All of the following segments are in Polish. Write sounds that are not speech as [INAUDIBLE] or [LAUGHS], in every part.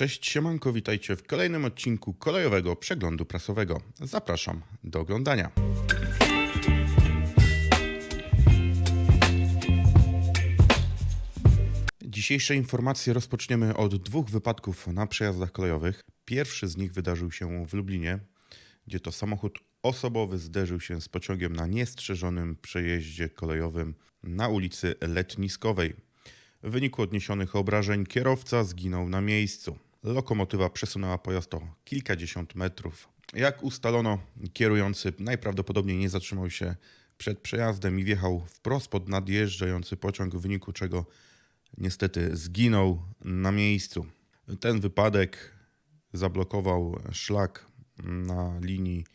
Cześć, siemanko, witajcie w kolejnym odcinku kolejowego przeglądu prasowego. Zapraszam do oglądania. Dzisiejsze informacje rozpoczniemy od dwóch wypadków na przejazdach kolejowych. Pierwszy z nich wydarzył się w Lublinie, gdzie to samochód osobowy zderzył się z pociągiem na niestrzeżonym przejeździe kolejowym na ulicy Letniskowej. W wyniku odniesionych obrażeń kierowca zginął na miejscu. Lokomotywa przesunęła pojazd o kilkadziesiąt metrów. Jak ustalono, kierujący najprawdopodobniej nie zatrzymał się przed przejazdem i wjechał wprost pod nadjeżdżający pociąg, w wyniku czego niestety zginął na miejscu. Ten wypadek zablokował szlak na linii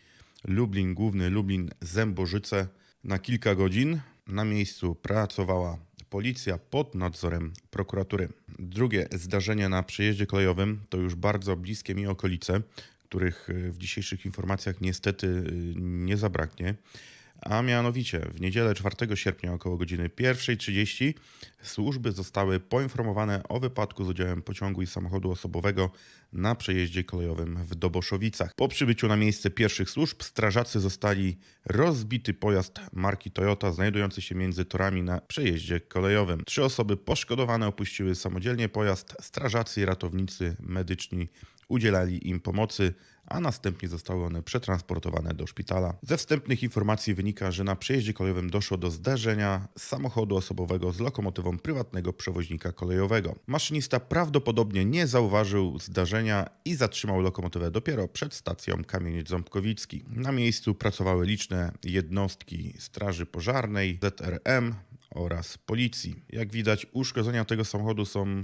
Lublin Główny, Lublin Zębożyce na kilka godzin. Na miejscu pracowała policja pod nadzorem prokuratury. Drugie zdarzenie na przejeździe kolejowym to już bardzo bliskie mi okolice, których y, w dzisiejszych informacjach niestety y, nie zabraknie. A mianowicie w niedzielę 4 sierpnia około godziny 1.30 służby zostały poinformowane o wypadku z udziałem pociągu i samochodu osobowego na przejeździe kolejowym w Doboszowicach. Po przybyciu na miejsce pierwszych służb strażacy zostali rozbity pojazd marki Toyota znajdujący się między torami na przejeździe kolejowym. Trzy osoby poszkodowane opuściły samodzielnie pojazd. Strażacy i ratownicy medyczni udzielali im pomocy, a następnie zostały one przetransportowane do szpitala. Ze wstępnych informacji wynika, że na przejeździe kolejowym doszło do zdarzenia samochodu osobowego z lokomotywą prywatnego przewoźnika kolejowego. Maszynista prawdopodobnie nie zauważył zdarzenia i zatrzymał lokomotywę dopiero przed stacją Kamieniec Ząbkowicki. Na miejscu pracowały liczne jednostki Straży Pożarnej, ZRM oraz policji. Jak widać, uszkodzenia tego samochodu są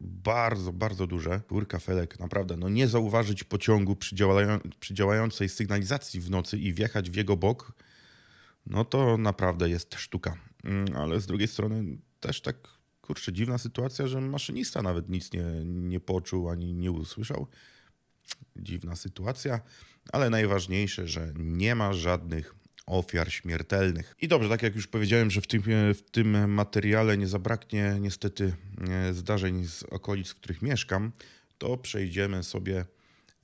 bardzo, bardzo duże. Górka felek, naprawdę, no nie zauważyć pociągu przy, działają, przy działającej sygnalizacji w nocy i wjechać w jego bok, no to naprawdę jest sztuka. Mm, Ale z drugiej strony też tak, kurczę, dziwna sytuacja, że maszynista nawet nic nie, nie poczuł ani nie usłyszał. Dziwna sytuacja, ale najważniejsze, że nie ma żadnych ofiar śmiertelnych. I dobrze, tak jak już powiedziałem, że w tym, w tym materiale nie zabraknie niestety e, zdarzeń z okolic, w których mieszkam, to przejdziemy sobie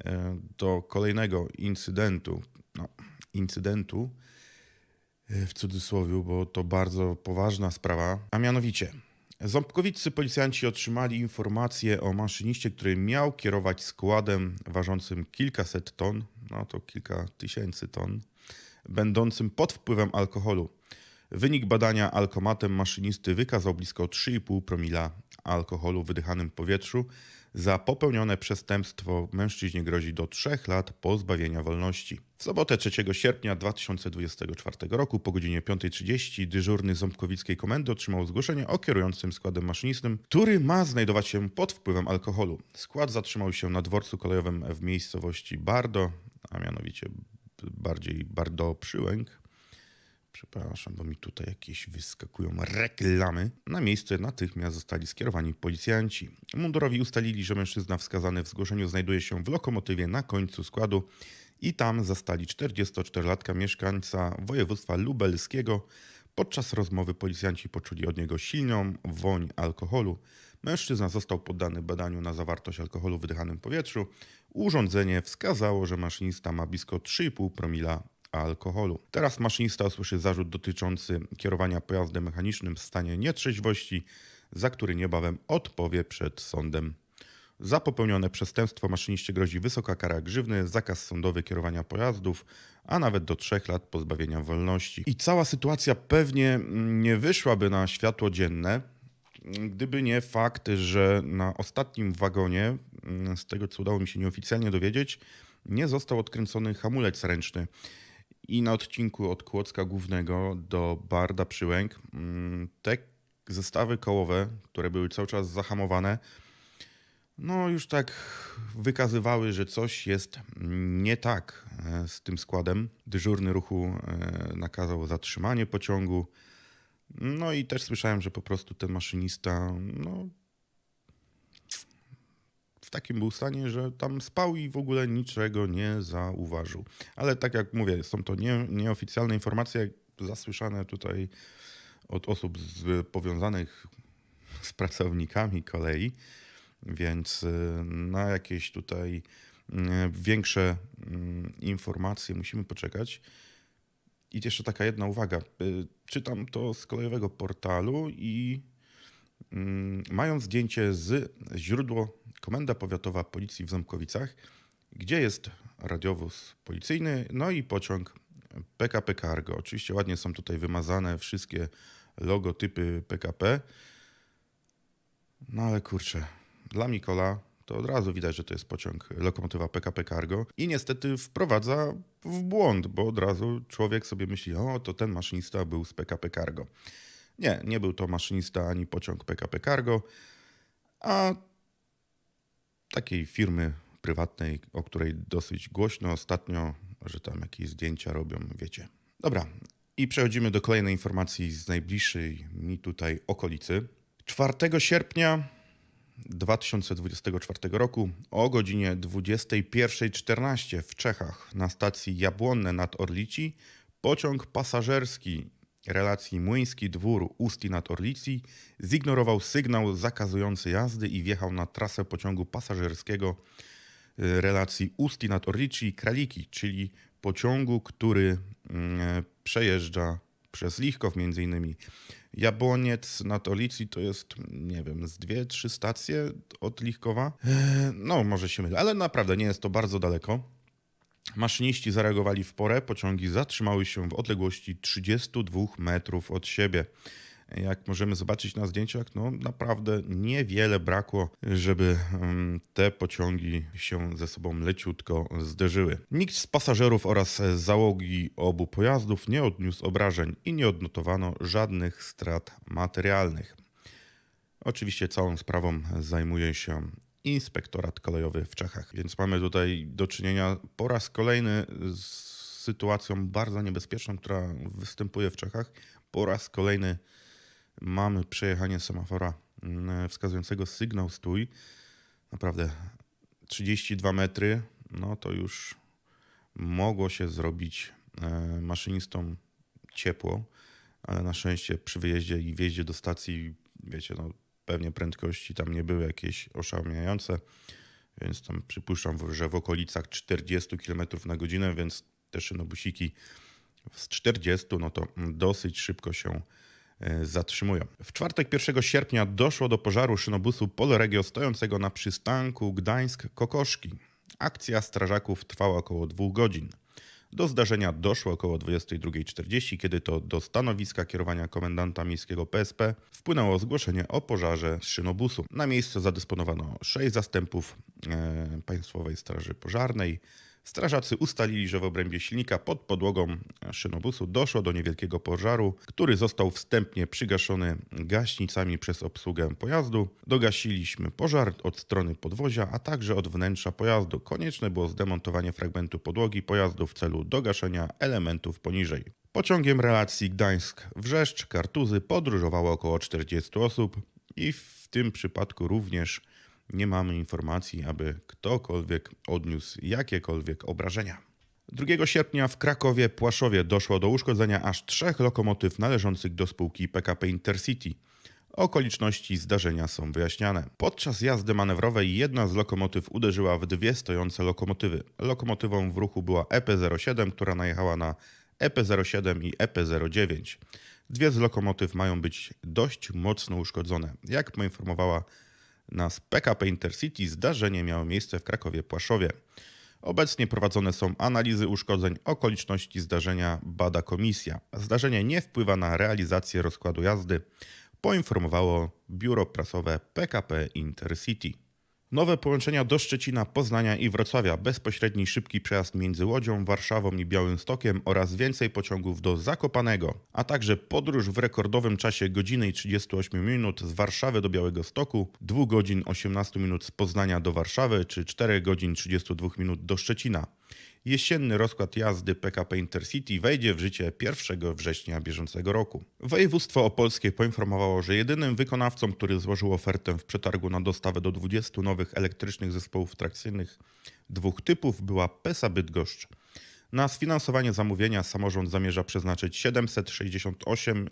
e, do kolejnego incydentu. No, incydentu e, w cudzysłowie, bo to bardzo poważna sprawa, a mianowicie Ząbkowiccy policjanci otrzymali informację o maszyniście, który miał kierować składem ważącym kilkaset ton, no to kilka tysięcy ton, będącym pod wpływem alkoholu. Wynik badania alkomatem maszynisty wykazał blisko 3,5 promila alkoholu w wydychanym powietrzu. Za popełnione przestępstwo mężczyźnie grozi do 3 lat pozbawienia wolności. W sobotę 3 sierpnia 2024 roku po godzinie 5.30 dyżurny Ząbkowickiej Komendy otrzymał zgłoszenie o kierującym składem maszynistym, który ma znajdować się pod wpływem alkoholu. Skład zatrzymał się na dworcu kolejowym w miejscowości Bardo, a mianowicie bardziej Bardo Przyłęk. Przepraszam, bo mi tutaj jakieś wyskakują reklamy. Na miejsce natychmiast zostali skierowani policjanci. Mundurowi ustalili, że mężczyzna wskazany w zgłoszeniu znajduje się w lokomotywie na końcu składu i tam zastali 44-latka mieszkańca województwa lubelskiego. Podczas rozmowy policjanci poczuli od niego silną woń alkoholu. Mężczyzna został poddany badaniu na zawartość alkoholu w wydychanym powietrzu. Urządzenie wskazało, że maszynista ma blisko 3,5 promila alkoholu. Teraz maszynista usłyszy zarzut dotyczący kierowania pojazdem mechanicznym w stanie nietrzeźwości, za który niebawem odpowie przed sądem. Za popełnione przestępstwo maszyniście grozi wysoka kara grzywny, zakaz sądowy kierowania pojazdów, a nawet do trzech lat pozbawienia wolności. I cała sytuacja pewnie nie wyszłaby na światło dzienne, gdyby nie fakt, że na ostatnim wagonie, mm, z tego co udało mi się nieoficjalnie dowiedzieć, nie został odkręcony hamulec ręczny. I na odcinku od Kłodzka Głównego do Barda Przyłęk mm, te zestawy kołowe, które były cały czas zahamowane, no już tak wykazywały, że coś jest nie tak e, z tym składem. Dyżurny ruchu e, nakazał zatrzymanie pociągu. No i też słyszałem, że po prostu ten maszynista no, w takim był stanie, że tam spał i w ogóle niczego nie zauważył. Ale tak jak mówię, są to nie, nieoficjalne informacje zasłyszane tutaj od osób z, powiązanych z pracownikami kolei. więc y, na jakieś tutaj mm, większe mm, informacje musimy poczekać. I jeszcze taka jedna uwaga. Y, Czytam to z kolejowego portalu i mm, mają zdjęcie z źródło Komenda Powiatowa Policji w Ząbkowicach, gdzie jest radiowóz policyjny, no i pociąg PKP Cargo. Oczywiście ładnie są tutaj wymazane wszystkie logotypy PKP. No ale kurczę, dla Mikola to od razu widać, że to jest pociąg lokomotywa PKP Cargo i niestety wprowadza w błąd, bo od razu człowiek sobie myśli, o to ten maszynista był z PKP Cargo. Nie, nie był to maszynista ani pociąg PKP Cargo, a takiej firmy prywatnej, o której dosyć głośno ostatnio, że tam jakieś zdjęcia robią, wiecie. Dobra, i przechodzimy do kolejnej informacji z najbliższej mi tutaj okolicy. 4 sierpnia 2024 roku o godzinie 21.14 w Czechach na stacji Jabłonne nad Orlici pociąg pasażerski relacji Młyński Dwór Usti nad Orlici zignorował sygnał zakazujący jazdy i wjechał na trasę pociągu pasażerskiego y, relacji Usti nad Orlici Kraliki, czyli pociągu, który mm, przejeżdża przez Lichków między innymi. Jabłoniec nad Orlici to jest, nie wiem, z dwie, trzy stacje od Lichkowa. Eee, No, może się mylę, ale naprawdę nie jest to bardzo daleko. Maszyniści zareagowali w porę, pociągi zatrzymały się w odległości 32 metrów od siebie. Jak możemy zobaczyć na zdjęciach, no naprawdę niewiele brakło, żeby mm, te pociągi się ze sobą leciutko zderzyły. Nikt z pasażerów oraz załogi obu pojazdów nie odniósł obrażeń i nie odnotowano żadnych strat materialnych. Oczywiście całą sprawą zajmuje się inspektorat kolejowy w Czechach, więc mamy tutaj do czynienia po raz kolejny z sytuacją bardzo niebezpieczną, która występuje w Czechach. Po raz kolejny mamy przejechanie semafora mm, wskazującego sygnał stój. Naprawdę 32 metry, no to już mogło się zrobić e, maszynistom ciepło, ale na szczęście przy wyjeździe i wjeździe do stacji, wiecie, no pewnie prędkości tam nie były jakieś oszałamiające, więc tam przypuszczam, że w okolicach 40 km na godzinę, więc te szynobusiki z 40, no to dosyć szybko się zatrzymują. W czwartek 1 sierpnia doszło do pożaru szynobusu Polregio stojącego na przystanku Gdańsk-Kokoszki. Akcja strażaków trwała około dwóch godzin. Do zdarzenia doszło około 22.40, kiedy to do stanowiska kierowania komendanta miejskiego PSP wpłynęło zgłoszenie o pożarze szynobusu. Na miejsce zadysponowano sześć zastępów e, Państwowej Straży Pożarnej. Strażacy ustalili, że w obrębie silnika pod podłogą szynobusu doszło do niewielkiego pożaru, który został wstępnie przygaszony gaśnicami przez obsługę pojazdu. Dogasiliśmy pożar od strony podwozia, a także od wnętrza pojazdu. Konieczne było zdemontowanie fragmentu podłogi pojazdu w celu dogaszenia elementów poniżej. Pociągiem relacji Gdańsk-Wrzeszcz Kartuzy podróżowało około 40 osób i w tym przypadku również nie mamy informacji, aby ktokolwiek odniósł jakiekolwiek obrażenia. 2 sierpnia w Krakowie Płaszowie doszło do uszkodzenia aż trzech lokomotyw należących do spółki PKP Intercity. Okoliczności zdarzenia są wyjaśniane. Podczas jazdy manewrowej jedna z lokomotyw uderzyła w dwie stojące lokomotywy. Lokomotywą w ruchu była EP07, która najechała na EP07 i EP09. Dwie z lokomotyw mają być dość mocno uszkodzone. Jak poinformowała nas PKP Intercity, zdarzenie miało miejsce w Krakowie Płaszowie. Obecnie prowadzone są analizy uszkodzeń, okoliczności zdarzenia bada komisja. Zdarzenie nie wpływa na realizację rozkładu jazdy, poinformowało biuro prasowe PKP Intercity. Nowe połączenia do Szczecina, Poznania i Wrocławia, bezpośredni szybki przejazd między Łodzią, Warszawą i Białymstokiem oraz więcej pociągów do Zakopanego, a także podróż w rekordowym czasie godziny i 38 minut z Warszawy do Białego Stoku, 2 godzin 18 minut z Poznania do Warszawy czy 4 godzin 32 minut do Szczecina. Jesienny rozkład jazdy PKP Intercity wejdzie w życie 1 września bieżącego roku. Województwo opolskie poinformowało, że jedynym wykonawcą, który złożył ofertę w przetargu na dostawę do 20 nowych elektrycznych zespołów trakcyjnych dwóch typów była PESA Bydgoszcz. Na sfinansowanie zamówienia samorząd zamierza przeznaczyć 768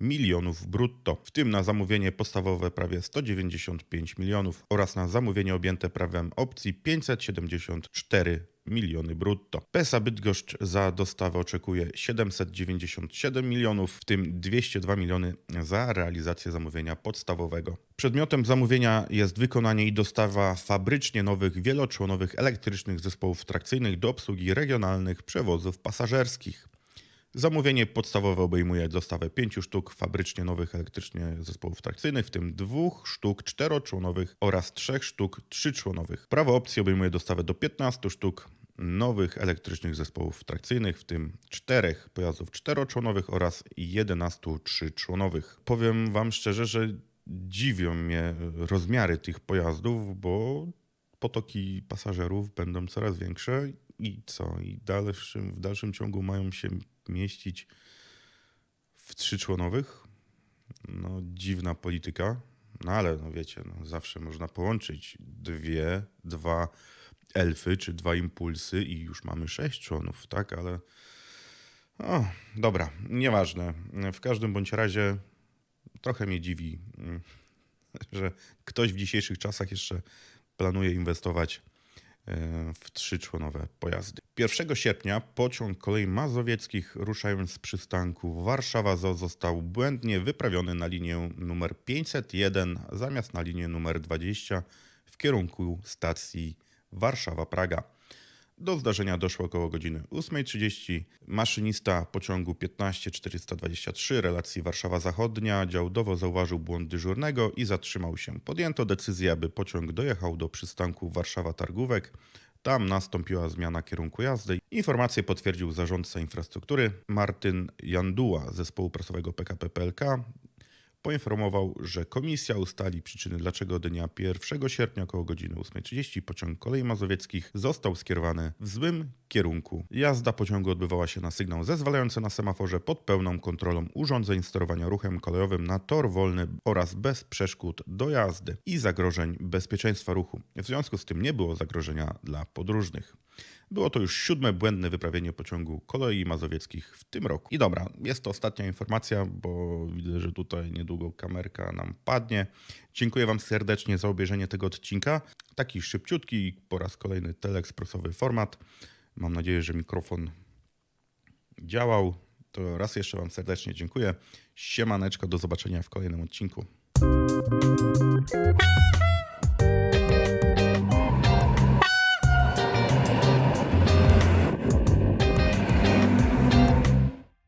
milionów brutto, w tym na zamówienie podstawowe prawie 195 milionów oraz na zamówienie objęte prawem opcji 574 miliony brutto. PESA Bydgoszcz za dostawę oczekuje 797 milionów, w tym 202 miliony za realizację zamówienia podstawowego. Przedmiotem zamówienia jest wykonanie i dostawa fabrycznie nowych wieloczłonowych elektrycznych zespołów trakcyjnych do obsługi regionalnych przewozów pasażerskich. Zamówienie podstawowe obejmuje dostawę pięciu sztuk fabrycznie nowych elektrycznie zespołów trakcyjnych, w tym dwóch sztuk czteroczłonowych oraz trzech sztuk trzyczłonowych. Prawo opcji obejmuje dostawę do 15 sztuk nowych elektrycznych zespołów trakcyjnych, w tym czterech pojazdów czteroczłonowych oraz 11 trzyczłonowych. Powiem Wam szczerze, że dziwią mnie rozmiary tych pojazdów, bo potoki pasażerów będą coraz większe i co? I dalszym, w dalszym ciągu mają się mieścić w trzyczłonowych? No, dziwna polityka. No ale, no wiecie, no, zawsze można połączyć dwie, dwa elfy czy dwa impulsy i już mamy sześć członów, tak? Ale o, dobra, nieważne. W każdym bądź razie trochę mnie dziwi, mm, [LAUGHS] że ktoś w dzisiejszych czasach jeszcze planuje inwestować w trzyczłonowe pojazdy. 1 sierpnia pociąg kolei mazowieckich ruszając z przystanku Warszawa ZO został błędnie wyprawiony na linię numer 501 zamiast na linię numer 20 w kierunku stacji Warszawa-Praga. Do zdarzenia doszło około godziny 8.30. Maszynista pociągu 15423 relacji Warszawa Zachodnia działdowo zauważył błąd dyżurnego i zatrzymał się. Podjęto decyzję, aby pociąg dojechał do przystanku Warszawa Targówek. Tam nastąpiła zmiana kierunku jazdy. Informację potwierdził zarządca infrastruktury Martyn Janduła zespołu prasowego PKP PLK. Poinformował, że komisja ustali przyczyny, dlaczego dnia 1 sierpnia około godziny 8.30 pociąg kolei mazowieckich został skierowany w złym kierunku. Jazda pociągu odbywała się na sygnał zezwalający na semaforze pod pełną kontrolą urządzeń sterowania ruchem kolejowym na tor wolny oraz bez przeszkód do jazdy i zagrożeń bezpieczeństwa ruchu. W związku z tym nie było zagrożenia dla podróżnych. Było to już siódme błędne wyprawienie pociągu kolei mazowieckich w tym roku. I dobra, jest to ostatnia informacja, bo widzę, że tutaj niedługo kamerka nam padnie. Dziękuję Wam serdecznie za obejrzenie tego odcinka. Taki szybciutki, po raz kolejny teleekspresowy format. Mam nadzieję, że mikrofon działał. To raz jeszcze Wam serdecznie dziękuję. Siemaneczko, do zobaczenia w kolejnym odcinku.